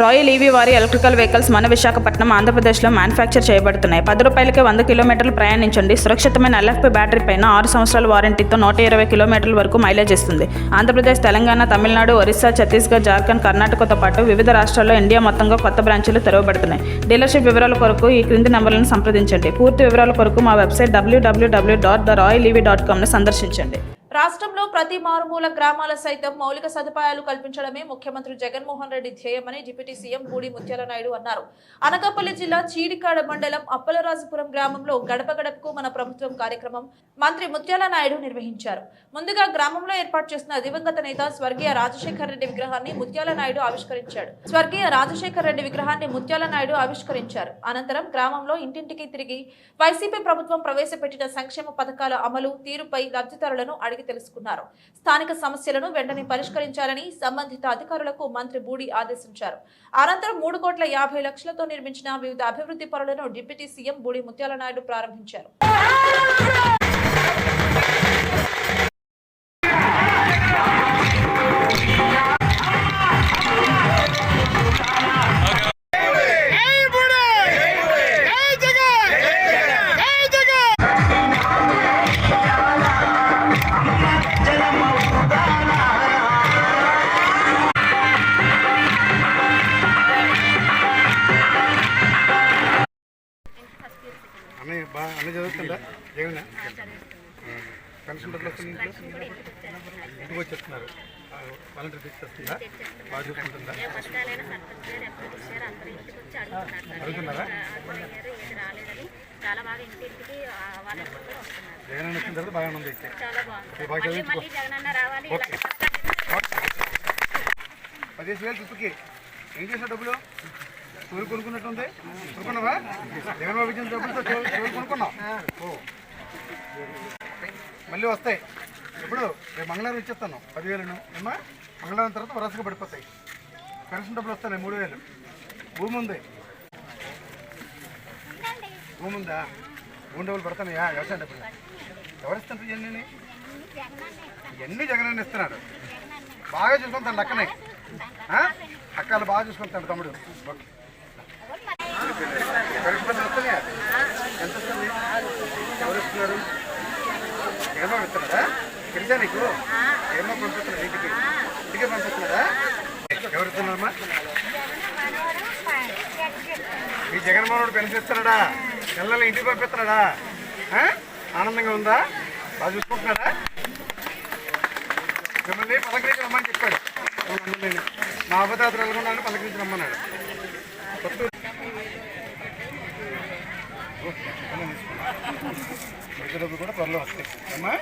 Royal EV వారి electrical vehicles మన విశాఖపట్నం ఆంధ్రప్రదేశ్లో మ్యానుఫ్యాక్చర్ చేయబడుతున్నాయి. పది రూపాయలకే వంద కిలోమీటర్లు ప్రయాణించండి. సురక్షితమైన ఎల్ఎఫ్పి బ్యాటరీ పైన ఆరు సంవత్సరాల వారంటీతో నూట ఇరవై కిలోమీటర్ల వరకు మైలేజ్ ఇస్తుంది. ఆంధ్రప్రదేశ్ తెలంగాణ తమిళనాడు ఒరిస్సా ఛత్తీస్గఢ్ జార్ఖండ్ కర్ణాటకతో పాటు వివిధ రాష్ట్రాల్లో ఇండియా మొత్తంగా కొత్త బ్రాంచీలు తెరవబడుతున్నాయి. డీలర్షిప్ వివరాల కొరకు ఈ క్రింది నెంబర్లను సంప్రదించండి. పూర్తి వివరాల కొరకు మా website WWW dot the Royal EV dot కామ్ను సందర్శించండి. రాష్ట్రంలో ప్రతి మారుమూల గ్రామాల సైతం మౌలిక సదుపాయాలు కల్పించడమే ముఖ్యమంత్రి జగన్మోహన్ రెడ్డి ధ్యేయమని డిప్యూటీ సీఎం బూడి ముత్యాల నాయుడు అన్నారు. అనకాపల్లి జిల్లా చీడికాడ మండలం అప్పలరాజుపురం గ్రామంలో గడప గడపకు మన ప్రభుత్వం కార్యక్రమం మంత్రి ముత్యాల నాయుడు నిర్వహించారు. ముందుగా గ్రామంలో ఏర్పాటు చేసిన దివంగత నేత స్వర్గీయ రాజశేఖర రెడ్డి విగ్రహాన్ని ముత్యాల నాయుడు ఆవిష్కరించాడు. స్వర్గీయ రాజశేఖర రెడ్డి విగ్రహాన్ని ముత్యాల నాయుడు ఆవిష్కరించారు. అనంతరం గ్రామంలో ఇంటింటికి తిరిగి వైసీపీ ప్రభుత్వం ప్రవేశపెట్టిన సంక్షేమ పథకాల అమలు తీరుపై లబ్ధిదారులను అడిగి తెలుసుకున్నారు. స్థానిక సమస్యలను వెంటనే పరిష్కరించాలని సంబంధిత అధికారులకు మంత్రి బూడి ఆదేశించారు. అనంతరం మూడు కోట్ల యాభై లక్షలతో నిర్మించిన వివిధ అభివృద్ధి పనులను డిప్యూటీ సీఎం బూడి ముత్యాల నాయుడు ప్రారంభించారు. అన్నయ్య చదువుతుందా జగన్ డబ్బులు వస్తుంది ఇంటికి వచ్చేస్తున్నారు. వాలంటీర్ తీసుకొస్తుందా బాగా చూసుకుంటుందా? అడుగుతున్నారు. జగన్ అన్న వచ్చిన తర్వాత బాగానే ఉంది. బాగా చదివించుకో. ఓకే. పదిహేను వేలు చుట్టుకి ఏం చేసిన డబ్బులు? చోరు కొనుక్కున్నట్టుంది. కొనుక్కున్నావా? జగన్ బాబు ఇచ్చిన డబ్బులతో చోరు కొనుక్కున్నావు. ఓ మళ్ళీ వస్తాయి. ఇప్పుడు రేపు మంగళవారం ఇచ్చేస్తాను. పదివేలను. ఏమా మంగళవారం తర్వాత వరసగా పడిపోతాయి. పెన్షన్ డబ్బులు వస్తాయి మూడు వేలు భూమి ఉంది. భూమి ఉందా? భూమి డబ్బులు పడతానయా వ్యవసాయం డబ్బులు. ఎవరు ఇస్తారు ఇవన్నీ ఇవన్నీ జగన్ ఇస్తున్నాడు. బాగా చూసుకుంటాను అక్కనే అక్కలు బాగా చూసుకుంటాడు తమ్ముడు. ఓకే. పెన్షన్ ఎంత ఎవరు ఇస్తున్నారు ఏమో ఇస్తున్నారా తెలుసా నీకు ఏమో పంపిస్తున్నారు ఇంటికి ఇంటికి పంపిస్తున్నారా ఎవరు ఇస్తున్నారమ్మా ఈ జగన్మోహన్ పెన్షన్ ఇస్తున్నాడా పిల్లల్ని ఇంటికి పంపిస్తున్నాడా ఆనందంగా ఉందా బాగా చూసుకుంటున్నాడా మిమ్మల్ని పలకరించి రమ్మని చెప్పాడు. అవును, నేను మా అబద్ధాలు వెళ్ళకుండా పలకరించి రమ్మన్నాడు. కూడా త్వరలో వస్తాయి. అమ్మా?